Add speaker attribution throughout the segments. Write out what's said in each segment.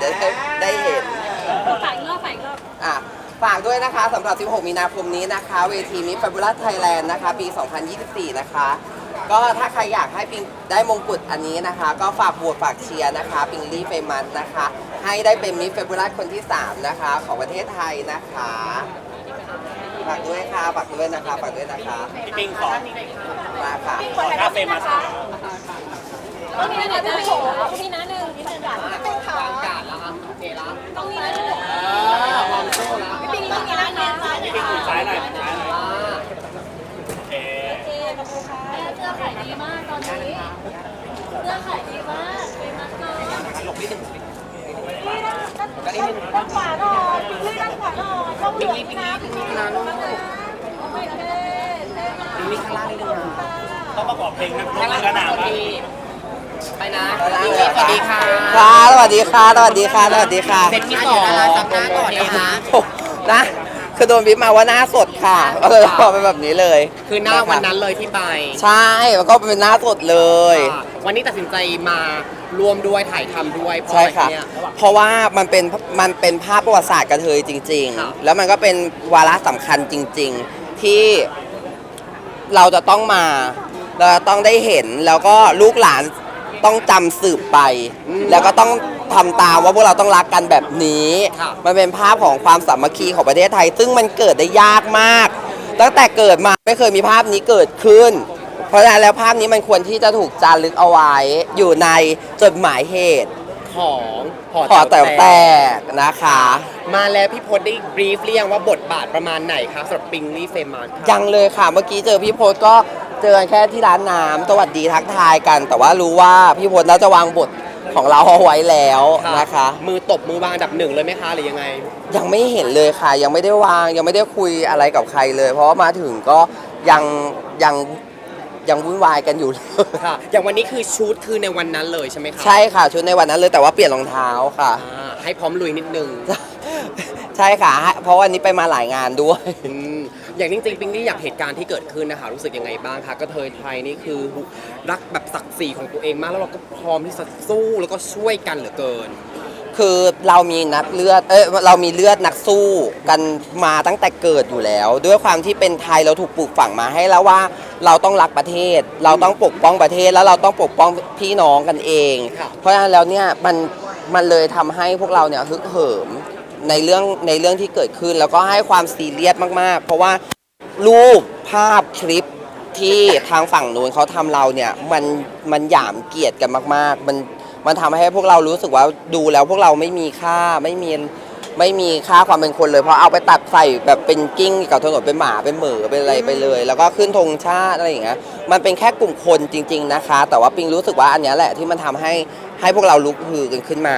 Speaker 1: ได้ได้เห็น
Speaker 2: ฝากอีกรอบฝากอีกรอบ
Speaker 1: อะฝากด้วยนะคะสำหรับ 16 มีนาคมนี้นะคะ เวทีมิ s ฟ a บูลัสไทยแลนด์นะคะ ปี 2024 นะคะ ก็ถ้าใครอยากให้ปิงได้มงกุฎอันนี้นะคะ ก็ฝากบวชฝากเชียร์นะคะ ปิงลี่เฟมันนะคะ ให้ได้เป็นมิ s ฟ a บูลัสคนที่ 3 นะคะ ของประเทศไทยนะคะฝากด้วยค่ะฝากด้วยนะคะฝากด้วยนะคะ
Speaker 3: พี่ปิงขอ
Speaker 1: มาค่ะ
Speaker 3: ขอหน้าเฟรมมาสัก
Speaker 2: ต้องมีนะเดี๋ยวจะโชว์ต้องมีนะหนึ่งนิดนึงค่ะต้องมีนะหนึ่งพี่ปิงต้องมีนะแนนซ้าย
Speaker 3: พี่ปิงอยู่ซ้ายหน่อยซ้ายหน่อยโอเค
Speaker 2: เอกับโบค่ะเสื้อขายดีมากตอนนี้เสื้อขายดีมากเป็นมัสเตอร์หลบนิดนึงด้านขวาหน่อยพี่ด้านขวาหน่อยช่องเหลืองนะพี่นะลูกโอเคเท่มาก
Speaker 1: มีข้างล่างนิดนึงนะ
Speaker 3: ต้องประกอบเพลงนักร้องกระหน่ำบ้าง
Speaker 4: ไปนะ
Speaker 1: ข้างล่างเลย
Speaker 4: สวัสดีค่ะ
Speaker 1: ค่ะ สวัสดีค่ะ สวัสดีค่ะ สวัสดีค่ะ
Speaker 4: เซตที่สองสัปดาห์ก่อนนะคะ
Speaker 1: โอ้นะ คือโดนวิปมาว่าหน้าสดค่ะก็เลยบอกเป็นแบบนี้เลย
Speaker 4: คือหน้าวันนั้นเลยที่ไป
Speaker 1: ใช่แล้วก็เป็นหน้าสดเลย
Speaker 4: ค่ะวันนี้ตัดสินใจมารวมด้วยถ่ายทำด้วยเพราะ
Speaker 1: ใช่
Speaker 4: อะไร
Speaker 1: ค่ะ
Speaker 4: เนี่ย
Speaker 1: เพราะว่ามันเป็นมันเป็นภาพประวัติศาสตร์กระเทยจริง
Speaker 4: ครับ
Speaker 1: ๆ แล้วมันก็เป็นวาระสำคัญจริง ๆ ที่เราจะต้องมา เราจะต้องได้เห็น แล้วก็ลูกหลานต้องจำสืบไป แล้วก็ต้อง ทำตามว่าพวกเราต้องรักกันแบบนี้
Speaker 4: ครับ
Speaker 1: มันเป็นภาพของความสามัคคีของประเทศไทย ซึ่งมันเกิดได้ยากมาก ตั้งแต่เกิดมาไม่เคยมีภาพนี้เกิดขึ้น เพราะฉะนั้นแล้วภาพนี้มันควรที่จะถูกจารึกเอาไว้ อยู่ในจดหมายเหตุ
Speaker 4: ของหอ
Speaker 1: ขอแต่แตกนะคะ
Speaker 4: มาแล้วพี่พจน์ได้บรีฟเรียงว่าบทบาทประมาณไหนคะสำหรับปิงลี่เฟมัน
Speaker 1: ยังเลยค่ะ เมื่อกี้เจอพี่พศก็เจอกันแค่ที่ร้านน้ำสวัสดีทักทายกัน แต่ว่ารู้ว่าพี่พศน่าจะวางบท ของเราเอาไว้แล้วนะคะ
Speaker 4: มือตบมือวางอันดับหนึ่งเลยไหมคะหรือยังไง
Speaker 1: ยังไม่เห็นเลยค่ะ ยังไม่ได้วางยังไม่ได้คุยอะไรกับใครเลย เพราะว่ามาถึงก็ยังยังยังวุ่นวายกันอยู่เลย
Speaker 4: ค่ะ อย่างวันนี้คือชุดคือในวันนั้นเลยใช่ไหมคะ
Speaker 1: ใช่ค่ะชุดในวันนั้นเลยแต่ว่าเปลี่ยนรองเท้าค่ะ
Speaker 4: อ่าให้พร้อมลุยนิดนึง
Speaker 1: ใช่ค่ะ เพราะวันนี้ไปมาหลายงานด้วย
Speaker 4: อืม อย่างจริงๆปิงลี่อยากเหตุการณ์ที่เกิดขึ้นนะคะรู้สึกยังไงบ้างคะกระเทยไทยนี่คือรักแบบศักดิ์ศรีของตัวเองมากแล้วเราก็พร้อมที่จะสู้แล้วก็ช่วยกันเหลือเกิน
Speaker 1: คือเรามีนักเลือด เอ้ยเรามีเลือดนักสู้กันมาตั้งแต่เกิดอยู่แล้ว ด้วยความที่เป็นไทยเราถูกปลูกฝังมาให้แล้วว่า เราต้องรักประเทศ เราต้องปกป้องประเทศแล้วเราต้องปกป้องพี่น้องกันเอง
Speaker 4: ครับ
Speaker 1: เพราะฉะนั้นแล้วเนี่ยมันมันเลยทำให้พวกเราเนี่ยฮึกเหิม ในเรื่องในเรื่องที่เกิดขึ้น แล้วก็ให้ความซีเรียสมาก ๆ เพราะว่ารูปภาพคลิปที่ทางฝั่งนู้นเขาทำเราเนี่ยมันมันหยามเกียรติกันมาก ๆ มันมันทำให้พวกเรารู้สึกว่าดูแล้วพวกเราไม่มีค่าไม่มีไม่มีค่าความเป็นคนเลยเพราะเอาไปตัดใส่แบบเป็นกิ้งกับถนนเป็นหมาเป็นเหมือเป็นอะไรไปเลย แล้วก็ขึ้นธงชาติอะไรอย่างเงี้ยมันเป็นแค่กลุ่มคนจริง ๆนะคะ แต่ว่าปิงรู้สึกว่าอันเนี้ยแหละที่มันทำให้ ให้พวกเราลุกฮือกันขึ้นมา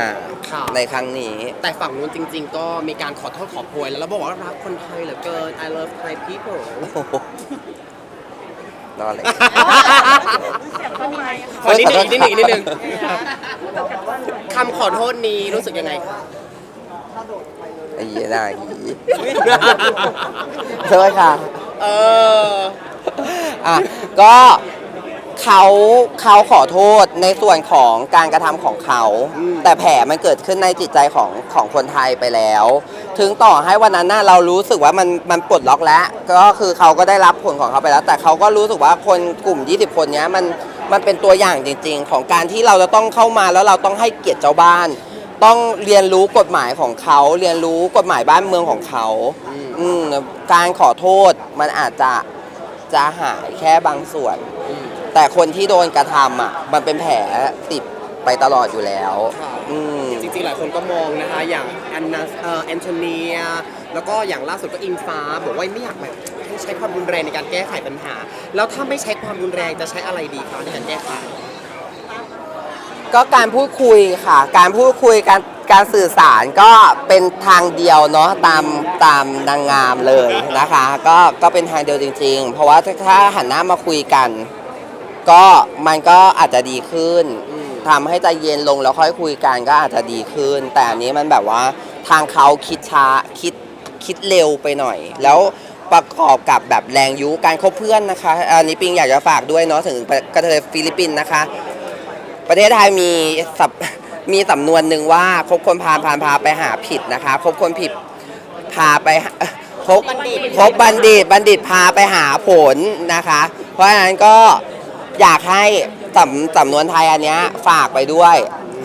Speaker 4: ค่ะ
Speaker 1: ในครั้งนี้
Speaker 4: แต่ฝั่งนู้นจริง ๆ ก็มีการขอโทษขอโพยแล้วแล้วบอกว่ารักคนไทยเหลือเกิน I love Thai people
Speaker 1: โอ้โหนอนเลย
Speaker 4: ขอนิดหนึ่งอีกนิดหนึ่งอีกนิดหนึ่งคำขอโทษนี้รู้สึกยังไงคะ
Speaker 1: ไอ้เหี้ยหน้าหีใช่ไหมค่ะ
Speaker 4: เออ
Speaker 1: อะก็ เขาเขาขอโทษในส่วนของการกระทำของเขา
Speaker 4: อืม
Speaker 1: แต่แผลมันเกิดขึ้นในจิตใจของของคนไทยไปแล้ว ถึงต่อให้วันนั้นน่ะเรารู้สึกว่ามันมันปลดล็อกแล้ว ก็คือเขาก็ได้รับผลของเขาไปแล้ว แต่เขาก็รู้สึกว่าคนกลุ่ม 20 คนเนี้ยมันมันเป็นตัวอย่างจริง ๆ ของการที่เราจะต้องเข้ามาแล้วเราต้องให้เกียรติเจ้าบ้าน ต้องเรียนรู้กฎหมายของเขาเรียนรู้กฎหมายบ้านเมืองของเขาอืมการขอโทษมันอาจจะจะหายแค่บางส่วน แต่คนที่โดนกระทำอะ มันเป็นแผลติดไปตลอดอยู่แล้ว
Speaker 4: ค่ะ
Speaker 1: อืม
Speaker 4: จริงๆ หลายคนก็มองนะคะ อย่างแอนนาเอ่อแอนโทเนีย แล้วก็อย่างล่าสุดก็อิงฟ้า บอกว่าไม่อยากแบบให้ใช้ความรุนแรงในการแก้ไขปัญหา แล้วถ้าไม่ใช้ความรุนแรงจะใช้อะไรดีคะในการแก้ไข
Speaker 1: ก็การพูดคุยค่ะ การพูดคุยการการสื่อสารก็เป็นทางเดียวเนาะตามตามนางงามเลยนะคะ ก็ก็เป็นทางเดียวจริง ๆ เพราะว่าถ้าถ้าหันหน้ามาคุยกัน ก็มันก็อาจจะดีขึ้น
Speaker 4: อืม
Speaker 1: ทำให้ใจเย็นลงแล้วค่อยคุยกันก็อาจจะดีขึ้น แต่อันนี้มันแบบว่าทางเขาคิดช้าคิดคิดเร็วไปหน่อย แล้วประกอบกับแบบแรงยุการคบเพื่อนนะคะอันนี้ปิงอยากจะฝากด้วยเนาะถึงกระเทยฟิลิปปินส์นะคะ ประเทศไทยมีสับมีสำนวนหนึ่งว่าคบคนพาลพาลพาไปหาผิดนะคะคบคนผิดพาไปหาคบคบบัณฑิตบัณฑิตพาไปหาผลนะคะ เพราะฉะนั้นก็ อยากให้สำสำนวนไทยอันเนี้ยฝากไปด้วย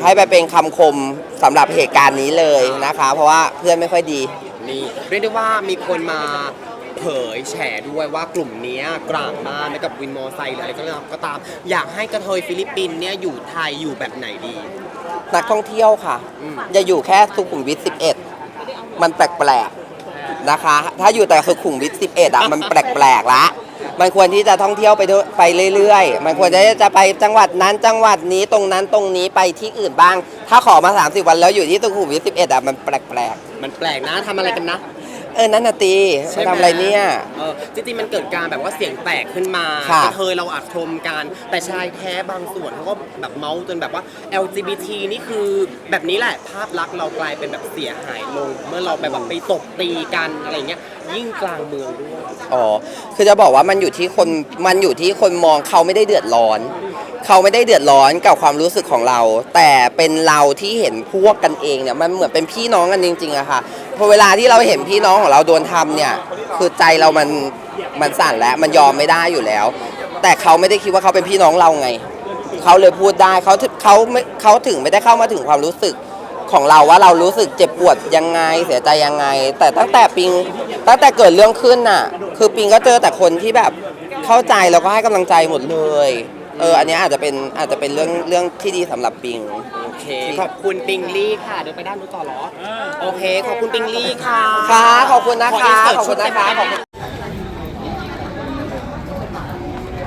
Speaker 1: ให้ไปเป็นคำคมสำหรับเหตุการณ์นี้เลยนะคะ เพราะว่าเพื่อนไม่ค่อยดี
Speaker 4: นี่เรียกได้ว่ามีคนมาเผยแฉด้วยว่ากลุ่มเนี้ยกลางมากไม่กับวินมอไซค์หรืออะไรก็ตามก็ตาม อยากให้กระเทยฟิลิปปินส์เนี่ยอยู่ไทยอยู่แบบไหนดี
Speaker 1: นักท่องเที่ยวค่ะ
Speaker 4: อืม
Speaker 1: อย่าอยู่แค่สุขุมวิท11 มันแปลกๆนะคะ ถ้าอยู่แต่สุขุมวิท11อะมันแปลกๆละ มันควรที่จะท่องเที่ยวไปด้วยไปเรื่อยๆ มันควรจะจะไปจังหวัดนั้นจังหวัดนี้ตรงนั้นตรงนี้ไปที่อื่นบ้าง ถ้าขอมา 30 วันแล้วอยู่ที่สุขุมวิท11อะมันแปลกๆ
Speaker 4: มันแปลกนะทำอะไรกันนะ
Speaker 1: เออนั่นน่ะตี
Speaker 4: ใช่
Speaker 1: มา
Speaker 4: หม
Speaker 1: ทำอะไรเนี่ย
Speaker 4: เออจริงๆมันเกิดการแบบว่าเสียงแตกขึ้นมา
Speaker 1: ค่ะ
Speaker 4: กระเทยเราอัดชมกัน แต่ชายแท้บางส่วนเขาก็แบบเมาส์จนแบบว่า LGBT นี่คือแบบนี้แหละ ภาพลักษณ์เรากลายเป็นแบบเสียหายลง เมื่อเราไปแบบไปตบตีกันอะไรเงี้ย ยิ่งกลางเมืองด้วย
Speaker 1: อ๋อ คือจะบอกว่ามันอยู่ที่คน มันอยู่ที่คนมองเขาไม่ได้เดือดร้อน เขาไม่ได้เดือดร้อนกับความรู้สึกของเรา แต่เป็นเราที่เห็นพวกกันเองเนี่ยมันเหมือนเป็นพี่น้องกันจริงๆอะค่ะพอเวลาที่เราเห็นพี่น้องของเราโดนทำเนี่ยคือใจเรามันมันสั่นแล้วมันยอมไม่ได้อยู่แล้ว แต่เขาไม่ได้คิดว่าเขาเป็นพี่น้องเราไง เขาเลยพูดได้เขาเขาไม่เขาถึงไม่ได้เข้ามาถึงความรู้สึกของเราว่าเรารู้สึกเจ็บปวดยังไงเสียใจยังไง แต่ตั้งแต่ปิงตั้งแต่เกิดเรื่องขึ้นน่ะ คือปิงก็เจอแต่คนที่แบบเข้าใจแล้วก็ให้กำลังใจหมดเลย เอออันเนี้ยอาจจะเป็นอาจจะเป็นเรื่องเรื่องที่ดีสำหรับปิง
Speaker 4: โอเค ขอบคุณปิงลี่ค่ะ เดี๋ยวไปด้านนู้นต่อเหรอ โอเค ขอบคุณปิงลี่ค่ะ
Speaker 1: ค่ะขอบคุณนะคะ
Speaker 4: ขอ insert
Speaker 1: ขอบคุณนะคะ
Speaker 4: ชุด
Speaker 1: ขอบคุณ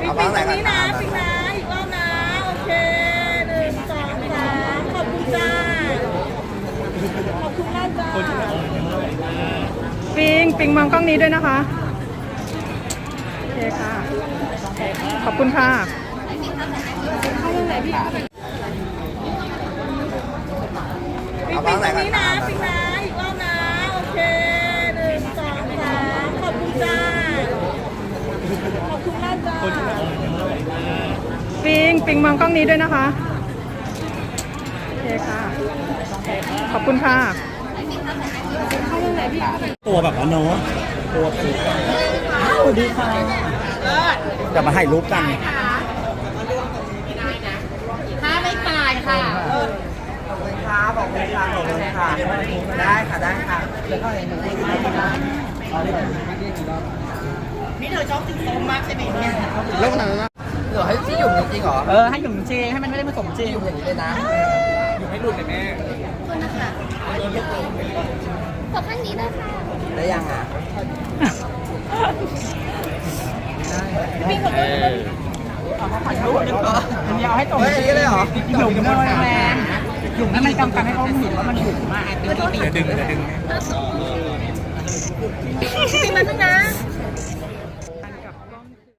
Speaker 2: ปิงปิงตรงนี้นะปิงนะอีกรอบนะ โอเคหนึ่งสองสามขอบคุณจ้า ขอบคุณมากจ้า
Speaker 5: ปิง ปิงมองกล้องนี้ด้วยนะคะ โอเคค่ะ ขอบคุณค่ะ
Speaker 2: ปิงปิงตรงนี้นะปิงนะอีกรอบนะ โอเคหนึ่งสองสามขอบคุณจ้า ขอบคุณมากจ้า
Speaker 5: ปิงปิงมองกล้องนี้ด้วยนะคะ โอเคค่ะ ขอบคุณค่ะ
Speaker 3: ตัวแบบว่าเนาะตัวผูกสวัสดีค่ะจะมาให้รูปกัน
Speaker 2: ถ้าไม่ตายค่ะ
Speaker 1: ค่ะบอกคุณค่ะขอบคุณค่ะได้ค่ะได้ค่ะแล้วก็เห็นหนูที่ได้
Speaker 2: นี่เธอชอบกินส้มมากใช่ไหมเนี่ย
Speaker 1: แล้วมันนะเหลือให้ที่อยู่จริงเหรอ
Speaker 5: เออให้หยุ่มจริงให้มันไม่ได้ผสมจริง
Speaker 1: อยู่อย่างนี้เลยนะ
Speaker 5: อยู่ให้ลูกเลยแม่
Speaker 2: ขอข้างนี้นะคะ
Speaker 1: ได้ยังอะ
Speaker 5: มันยาวให้ตรง
Speaker 1: เฮ้ยอย่างนี้เลยเหรอ
Speaker 5: หยุ่มเลยแมน หยุ่มให้มันกำกันให้เขาเห็นว่ามันหยุ่มมาก
Speaker 3: เดี๋ยวดึงเดี๋ยวดึง
Speaker 2: ปิงมาข้างนะ